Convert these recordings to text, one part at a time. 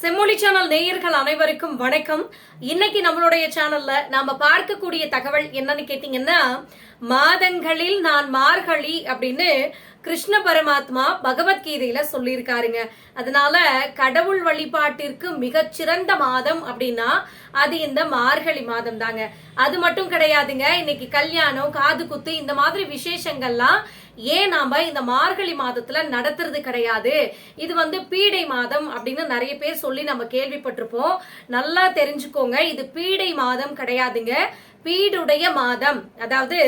செம்மொழி சேனல் நேயர்கள் அனைவருக்கும் வணக்கம். இன்னைக்கு நம்மளுடைய சேனல்ல நாம பார்க்கக்கூடிய தகவல் என்னன்னு கேட்டீங்கன்னா மாதங்களில் நான் மார்கழி அப்படின்னு கிருஷ்ண பரமாத்மா பகவத்கீதையில சொல்லியிருக்காருங்க. அதனால கடவுள் வழிபாட்டிற்கு மிகச்சிறந்த மாதம் அப்படின்னா அது இந்த மார்கழி மாதம் தாங்க அது மட்டும் கிடையாதுங்க இன்னைக்கு கல்யாணம் காது குத்து இந்த மாதிரி விசேஷங்கள்லாம் ஏன் நாம இந்த மார்கழி மாதத்துல நடத்துறது கிடையாது? இது வந்து பீடை மாதம் அப்படின்னு நிறைய பேர் சொல்லி நம்ம கேள்விப்பட்டிருப்போம். நல்லா தெரிஞ்சுக்கோங்க இது பீடை மாதம் கிடையாதுங்க. பீடுடைய மாதம் அதாவது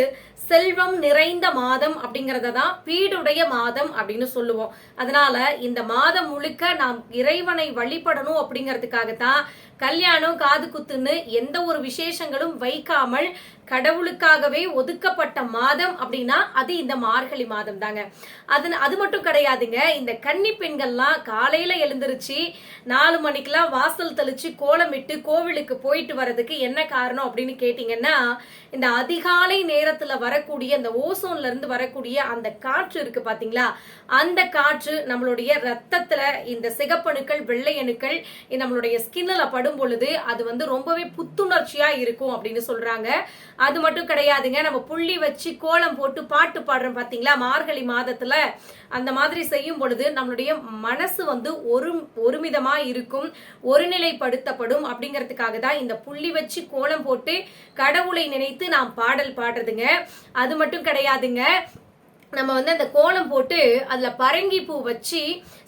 செல்வம் நிறைந்த மாதம் அப்படிங்கறத தான் பீடுடைய மாதம் அப்படின்னு சொல்லுவோம். அதனால இந்த மாதம் முழுக்க நாம் இறைவனை வழிபடணும் அப்படிங்கிறதுக்காகத்தான் கல்யாணம் காது குத்துன்னு எந்த ஒரு விசேஷங்களும் வைக்காமல் கடவுளுக்காகவே ஒதுக்கப்பட்ட மாதம் அப்படின்னா அது இந்த மார்கழி மாதம் தாங்க. அது அது மட்டும் கிடையாதுங்க. இந்த கன்னி பெண்கள்லாம் காலையில எழுந்திருச்சு நாலு மணிக்கெல்லாம் வாசல் தெளிச்சு கோலமிட்டு கோவிலுக்கு போயிட்டு வர்றதுக்கு என்ன காரணம் அப்படின்னு கேட்டீங்கன்னா இந்த அதிகாலை நேரத்துல வரக்கூடிய அந்த ஓசோன்ல இருந்து வரக்கூடிய அந்த காற்று இருக்கு பாத்தீங்களா? அந்த காற்று நம்மளுடைய ரத்தத்துல இந்த சிகப்பணுக்கள் வெள்ளை அணுக்கள் நம்மளுடைய ஸ்கின்ல படும் பொழுது அது வந்து ரொம்பவே புத்துணர்ச்சியா இருக்கும் அப்படின்னு சொல்றாங்க. அது மட்டும் கிடையாதுங்க நம்ம புள்ளி வச்சு கோலம் போட்டு பாட்டு பாடுறோம் பாத்தீங்களா? மார்கழி மாதத்துல அந்த மாதிரி செய்யும் பொழுது நம்மளுடைய மனசு வந்து ஒரு ஒருமிதமா இருக்கும் ஒருநிலைப்படுத்தப்படும் அப்படிங்கிறதுக்காக தான் இந்த புள்ளி வச்சு கோலம் போட்டு கடவுளை நினைத்து நாம் பாடல் பாடுறதுங்க. அது மட்டும் கிடையாதுங்க நம்ம வந்து அந்த கோலம் போட்டு அதுல பரங்கி பூ வச்சு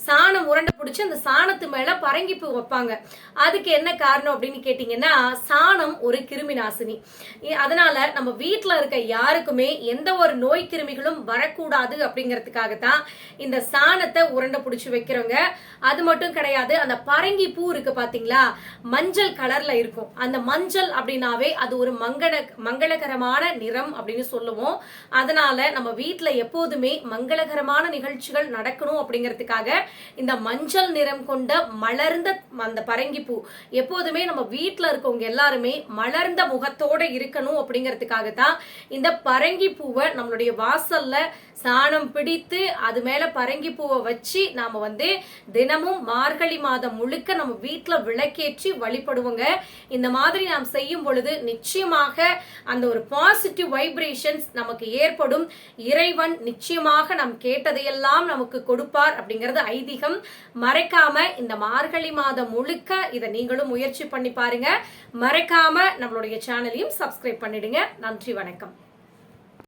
சாணம் உருண்டை பிடிச்சி அந்த சாணத்து மேல பரங்கிப்பு வைப்பாங்க. அதுக்கு என்ன காரணம் அப்படின்னு கேட்டீங்கன்னா சாணம் ஒரு கிருமி நாசினி. அதனால நம்ம வீட்டில் இருக்க யாருக்குமே எந்த ஒரு நோய் கிருமிகளும் வரக்கூடாது அப்படிங்கிறதுக்காக தான் இந்த சாணத்தை உருண்டை பிடிச்சி வைக்கிறவங்க. அது மட்டும் கிடையாது அந்த பரங்கி பூ இருக்கு பாத்தீங்களா? மஞ்சள் கலர்ல இருக்கும். அந்த மஞ்சள் அப்படின்னாவே அது ஒரு மங்கள மங்களகரமான நிறம் அப்படின்னு சொல்லுவோம். அதனால நம்ம வீட்டில் எப்போதுமே மங்களகரமான நிகழ்ச்சிகள் நடக்கணும் அப்படிங்கிறதுக்காக இந்த மஞ்சள் நிறம் கொண்ட மலர்ந்த அந்த பரங்கிப்பூ. எப்போதுமே நம்ம வீட்டில் இருக்கவங்க எல்லாருமே மலர்ந்த முகத்தோட இருக்கணும் அப்படிங்கிறதுக்காக தான் இந்த பரங்கிப்பூவை நம்மளுடைய வாசல்ல சாணம் பிடித்து அது மேலே பரங்கிப்பூவை வச்சு நாம வந்து தினமும் மார்கழி மாதம் முழுக்க நம்ம வீட்டில் விளக்கேற்றி வழிபடுவோங்க. இந்த மாதிரி நாம் செய்யும் பொழுது நிச்சயமாக அந்த ஒரு பாசிட்டிவ் வைப்ரேஷன்ஸ் நமக்கு ஏற்படும். இறைவன் நிச்சயமாக நாம் கேட்டதையெல்லாம் நமக்கு கொடுப்பார் அப்படிங்கிறது ஐதீகம் மறைக்காம இந்த மார்கழி மாதம் முழுக்க இதை நீங்களும் முயற்சி பண்ணி பாருங்க. மறைக்காம நம்மளுடைய சேனலையும் சப்ஸ்கிரைப் பண்ணிடுங்க. நன்றி வணக்கம்.